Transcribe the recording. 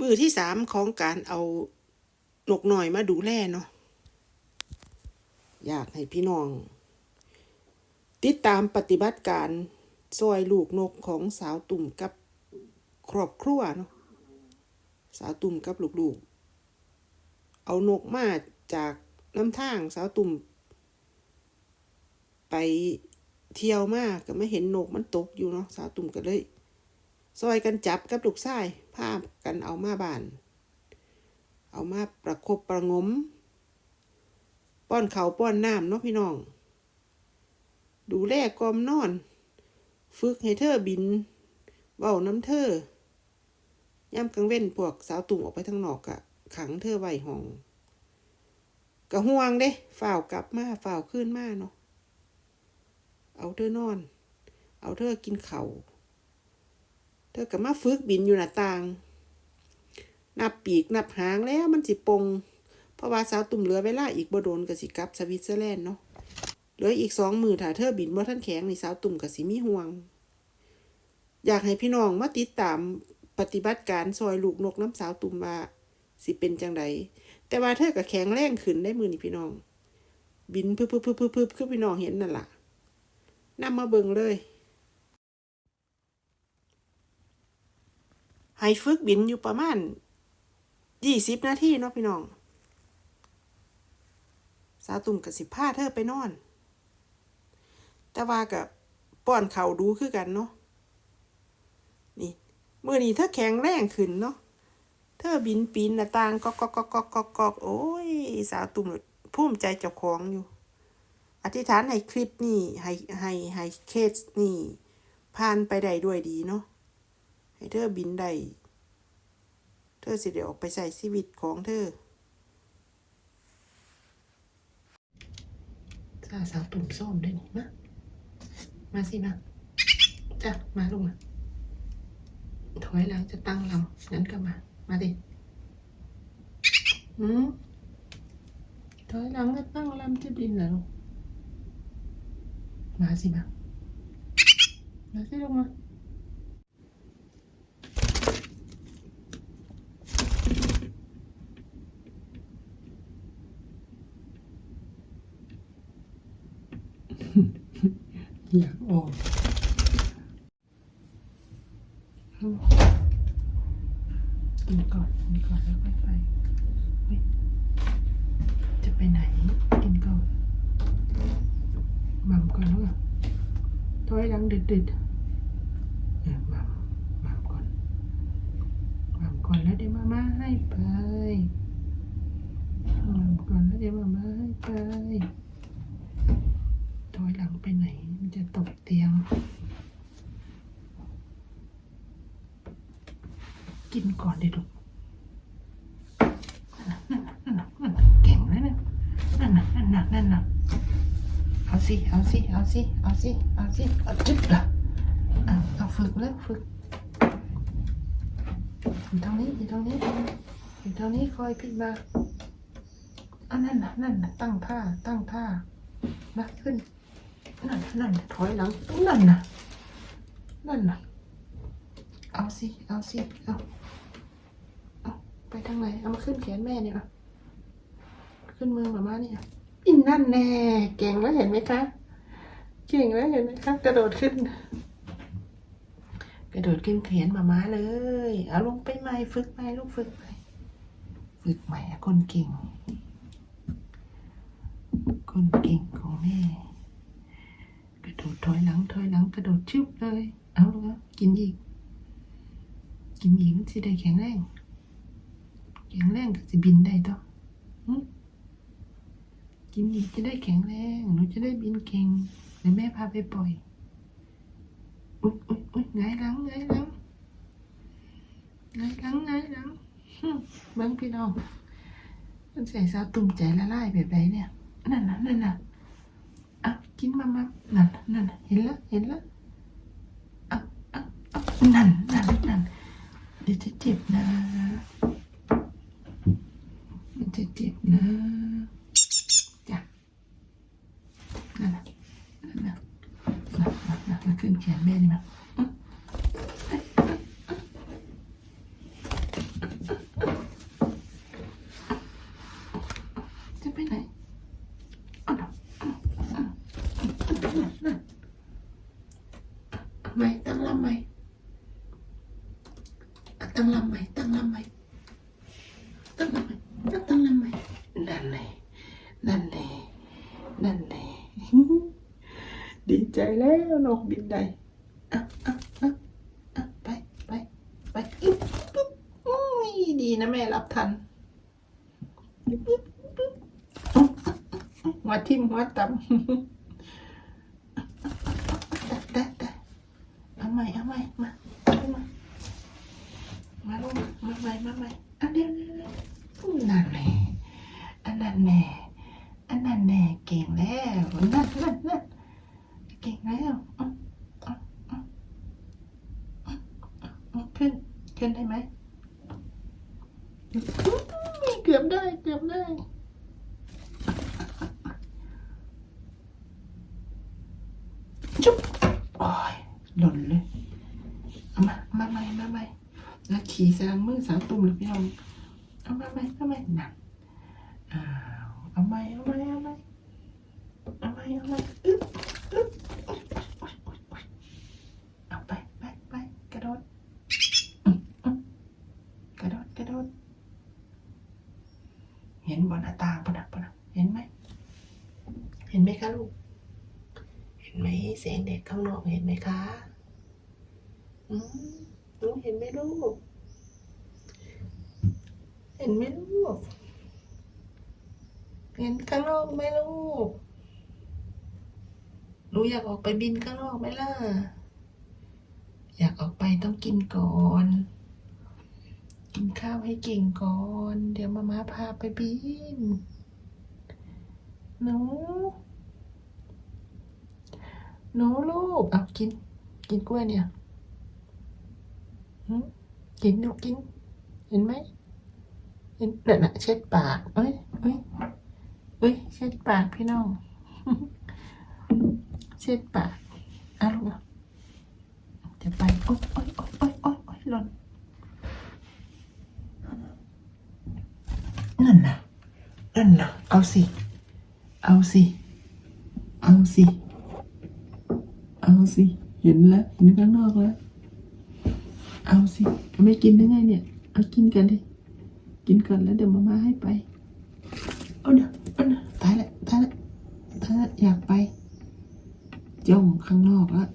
มือที่สามของการเอานกหน่อยมาดูแลเนาะอยากให้พี่น้อง ติดตามปฏิบัติการซอยลูกนกของสาวตุ่มกับครอบครัวเนาะสาวตุ่มกับลูกๆ เอานกมาจากน้ำทางสาวตุ่ม ไปเที่ยวมากก็ไม่เห็นนกมันตกอยู่เนาะสาวตุ่มก็เลย ซอยกันจับกับลูกชาย พาพกันเอามาบ้าน เอามาประคบประงม ป้อนเขาป้อนน้ำเนาะพี่น้อง ดูแลกอมนอน ฝึกให้เธอบินเว้าน้ำเธอย่ำกลางเว้นพวกสาวตุ่มออกไปทางนอกกะขังเธอไว้ห้องกะห่วงเด้ฝ่าวกลับมาฝ่าวขึ้นมาเนาะเอาเธอนอน เอาเธอกินเขา่า ธอก็มาฝึกบินอยู่หน้าต่าง นับปีกนับหางแล้วมันสิปง เพราะว่าสาวตุ่มเหลือเวลาอีกบ่โดนก็สิกลับสวิตเซอร์แลนด์เนาะ เหลืออีกสองมือถ้าเธอบินบ่ท่านแข็งในสาวตุ่มก็สิมีห่วง อยากให้พี่น้องมาติดตามปฏิบัติการซอยลูกนกน้ำสาวตุ่มว่าสิเป็นจังไดแต่ว่าเธอก็แข็งแรงขึ้นได้มือนี่พี่น้อง บินพึบพึบพึบพึบพึบคือพี่น้องเห็นนั่นล่ะนำมาเบิ่งเลย ให้ฝึกบินอยู่ประมาณยี่สิบนาทีเนาะพี่น้อง สาวตุ่มกับสิบผ้าเธอไปนอน แต่ว่ากับป้อนเขาดูคือกันเนาะ นี่เมื่อนี้เธอแข็งแรงขึ้นเนาะ เธอบินปีนหน้าต่างก็ก็ก็ก็ก็ก็โอ้ย สาวตุ่มภูมิใจเจ้าของอยู่ อธิษฐานให้คลิปนี่ให้ให้ให้เคสนี่ผ่านไปได้ด้วยดีเนาะ ให้เธอบินได้ เธอสิเดี๋ยวออกไปใส่ชีวิตของเธอจ้าสาวตุ่มส้มได้วยนี่มา มาสิมา จ้ะ มาลงมาถอยหลังจะตั้งลำงั้นก็มา มาดิหืมถอยหลังจะตั้งลำจะบินเหรอลูกมาสิมา มาสิลงมา อยากออกกินก่อนกินก่อนแล้วค่อยไปจะไปไหน กินก่อนหม่ำก่อนแล้วกันถอยหลังดึดดึดๆเออหม่ำหม่ำก่อนหม่ำก่อนแล้วเดี๋ยวมาม่าให้ไปหม่ำก่อนแล้วเดี๋ยวมาม่าให้ไป หลังไปไหน มันจะตกเตียง กินก่อนเดิลูกนั่นน่ะนั่นน่ะนั่นน่ะเก่งนะเนี่ยนั่นน่ะนั่นน่ะนั่นน่ะเอาสิ เอาสิ เอาสิ เอาสิ เอาสิ เอาจึ๊บละเอาฝึกแล้วฝึกอยู่ตรงนี้อยู่ตรงนี้อยู่ตรงนี้คอยพี่มาอันนั่นน่ะนั่นน่ะตั้งท่าตั้งท่ามาขึ้น นั่นนั่นถอยหลังนั่นน่ะนั่นน่ะเอาสิเอาสิเอาเอาไปทางไหนเอามาขึ้นแขนแม่เนี่ยขึ้นมือหมาม่าเนี่ยอินนั่นแน่เก่งแล้วเห็นไหมคะเก่งแล้วเห็นไหมคะกระโดดขึ้น กระโดดขึ้นแขนหมาม่าเลยเอาลงไปใหม่ฝึกใหม่ลูกฝึกใหม่ฝึกใหม่คนเก่งคนเก่งของแม่ โดดถอยหลังถอยหลังกระโดดชึบเลย เอาล้วกินอีก กินอีกมันสิได้แข็งแรงแข็งแรงก็สิบินได้ต่อหึกินอีกจะได้แข็งแรงหนูจะได้บินเก่งเดี๋ยวแม่พาไปปล่อยอุ๊ยอุ๊ยอุ๊ยไงายหลังไงายหลังไงายหลังไงายหลังเบิ้งพี่น้องมันใส่ซาตุ่มใจละลายแบบไหนเนี่ยนั่นน่ะนั่นน่ะ อะกินมามานั่นนั่นเห็นแล้วเห็นแล้วอะอะอะนั่นนั่นนั่นเดี๋ยวจะเจ็บนะมันจะเจ็บนะนั่นน่ะนั่นน่ะนั่นนั่นนั่นมาขึ้นแขนแม่นี่มาอะอะอะอะ ตั้งลำใหม่ตั้งลำใหม่ตั้งลำใหม่ตั้งตั้งลำใหม่นั่นแหละนั่นแหละนั่นแหละดีใจแล้วนกบินได้อะอะอะอะไปไปไปอึ๊บปึ๊บอุ้ยดีนะแม่รับทันอึ๊บอึ๊บหัวทิ่มหัวต่ำได้ได้ได้เอาใหม่เอาใหม่มาเอามามาลูกมาใหม่มาใหม่อันเดียวเดียวเดียวอุ้ยนั่นแหละอั นนั้นแน่อันนั้นแน่เก่งแล้วนั่นนั่นนั่นเก่งแล้วขึ้นขึ้นได้ไหมอุ๊ยเกือบได้เกือบได้จุ๊บโอ้ยหล่นเลย มา มาใหม่มาใหม่แล้วขี่สางมือสางตุ่มเลยพี่น้องเอามาใหม่เอาใหม่หนัก เอาใหมเอาใหมเอาใหมเอาใหมเอาใหมอึ๊บอึ๊บเอาไปไปไปกระโดดอืมอืมกระโดดกระโดดเห็นบนหน้าต่างปะนะปะนะเห็นไหมเห็นไหมคะลูก เห็นไหมเสียงเด็กข้างนอกเห็นไหมคะอืมหนูเห็นไหมลูก เห็นไหมลูก เห็นข้างนอกไหมลูกหนูอยากออกไปบินข้างนอกไหมล่ะ อยากออกไปต้องกินก่อน กินข้าวให้เก่งก่อน เดี๋ยวมาม่าพาไปบิน หนู หนูลูก เอากิน กินกล้วยเนี่ยกินลูกกิน เห็นไหมเห็นเดี๋ยวนะเช็ดปาก เอ้ยเอ้ย อ้ยเช็ดปากพี่น้อง เช็ดปากอาลูกเอาจะไปโอ๊ยโอ๊ยโอ๊ยโอ๊ยโอ๊ยโอ๊ยหล่นนั่นนะนั่นนะเอาสิ เอาสิ เอาสิ เอาสิ เห็นแล้วเห็นข้างนอกแล้ว เอาสิ ไม่กินได้ไงเนี่ย เอากินกันดิ กินก่อนแล้วเดี๋ยวมาม่าให้ไป เอาเดี๋ยวเอาเดี๋ยวตายละตายละตายละอยากไป จ้องข้างนอกแล้ว